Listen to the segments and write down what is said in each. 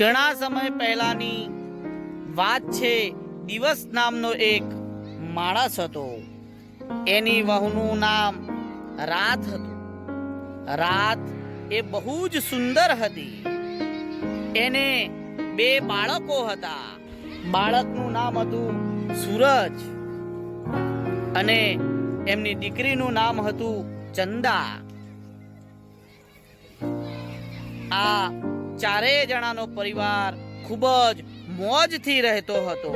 ઘણા સમય પહેલાની વાત છે, દિવસ નામનો એક માણસ હતો. એની વહુનું નામ રાત હતું. રાત એ બહુ જ સુંદર હતી. એને બે બાળકો હતા. બાળકનું નામ હતું સૂરજ અને એમની દીકરીનું નામ હતું ચંદા. આ ચારેય જણાનો પરિવાર ખૂબ જ મોજથી રહેતો હતો.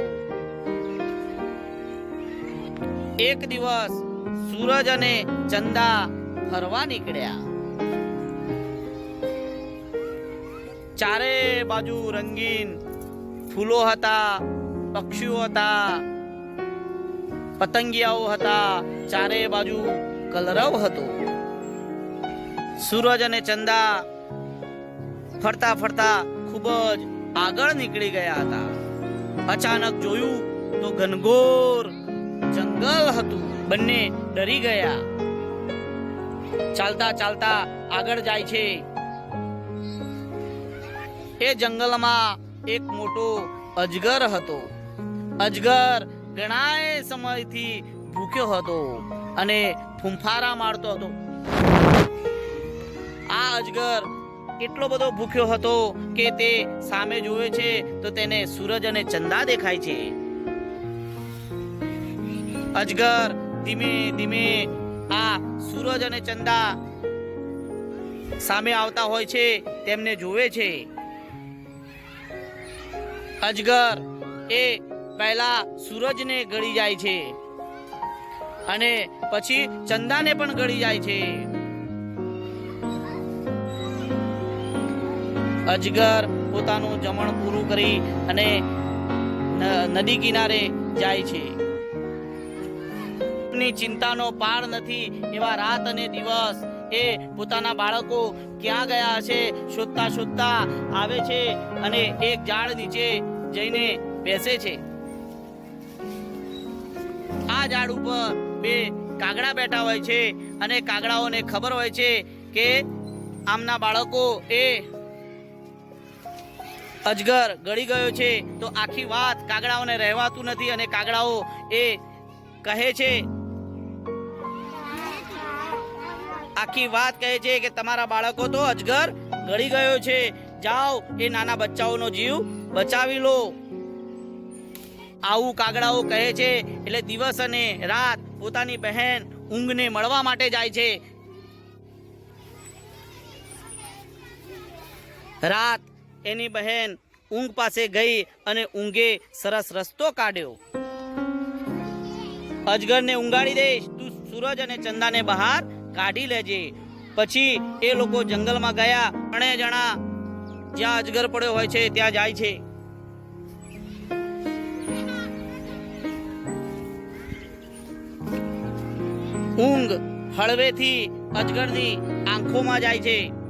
એક દિવસ સૂરજ અને ચંદા ફરવા નીકળ્યા. ચારે બાજુ રંગીન ફૂલો હતા, પક્ષીઓ હતા, પતંગિયાઓ હતા, ચારે બાજુ કલરવ હતો. સૂરજ અને ચંદા ફરતા ફરતા ખૂબ જ આગળ નીકળી ગયા હતા. અચાનક જોયું તો ઘનઘોર જંગલ હતું. બંને ડરી ગયા. ચાલતા ચાલતા આગળ જાય છે. એ જંગલમાં એક મોટો અજગર હતો. અજગર ઘણાય સમયથી ભૂખ્યો હતો અને ફૂંફારા મારતો હતો. આ અજગર એટલો બધો ભૂખ્યો હતો કે તે સામે જુએ છે તો તેને સૂરજ અને ચંદા દેખાય છે. અજગર, ધીમે ધીમે આ સૂરજ અને ચંદા સામે આવતા હોય છે, તેમને જોવે છે. અજગર એ પહેલા સૂરજને ગળી જાય છે અને પછી ચંદાને પણ ગળી જાય છે. અજગર પોતાનું જમણ પૂરું કરી અને નદી કિનારે જાય છે. ચિંતાનો પાર નથી એવા રાત અને દિવસ. એ પોતાના બાળકો ક્યાં ગયા હશે? શોધતા શોધતા આવે છે અને એક ઝાડ નીચે જઈને બેસે છે. આ ઝાડ ઉપર બે કાગડા બેઠા હોય છે અને કાગડાઓને ખબર હોય છે કે આમના બાળકો એ અજગર ગળી ગયો છે, તો આખી વાત કાગડાઓને રહેવાતું નથી અને કાગડાઓ એ કહે છે, આખી વાત કહે છે કે તમારા બાળકો તો અજગર ગળી ગયો છે. જાઓ, એ નાના બચ્ચાઓનો જીવ બચાવી લો. આવું કાગડાઓ કહે છે, એટલે દિવસ અને રાત પોતાની બહેન ઊંઘને મળવા માટે જાય છે. રાત એની બહેન ઊંઘ પાસે ગઈ અને ઊંઘે સરસ રસ્તો કાઢ્યો. અજગરને ઊંઘાડી દઈશ, તું સૂરજ અને ચંદાને બહાર કાઢી લેજે. પછી એ લોકો જંગલમાં ગયા અને જણા જ્યાં અજગર પડ્યો હોય છે ત્યાં જાય છે. ઊંઘ હળવેથી અજગરની આંખોમાં જાય છે.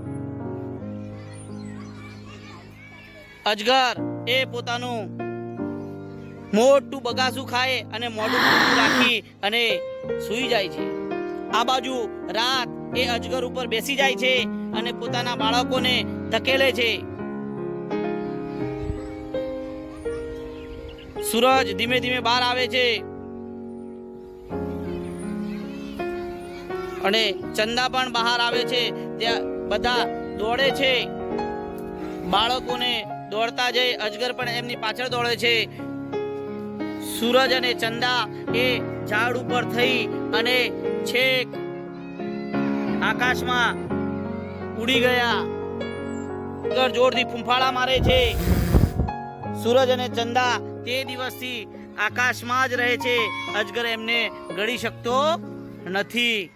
અજગર, એ પોતાનું મોટું બગાસું ખાય અને મોઢું રાખી અને સૂઈ જાય છે. આ બાજુ રાત એ અજગર ઉપર બેસી જાય છે અને પોતાના બાળકોને ધકેલે છે. સૂરજ ધીમે ધીમે બહાર આવે છે. અને ચંદા પણ બહાર આવે છે. ત્યાં બધા દોડે છે. બાળકોને દોડતા જઈ અજગર પણ એમની પાછળ દોડે છે. સૂરજ અને ચંદા એ ઝાડ ઉપર થઈ અને છેક આકાશમાં ઉડી ગયા. અજગર જોરથી ફૂંફાળા મારે છે. સૂરજ અને ચંદા તે દિવસથી આકાશમાં જ રહે છે. અજગર એમને ગળી શકતો નથી.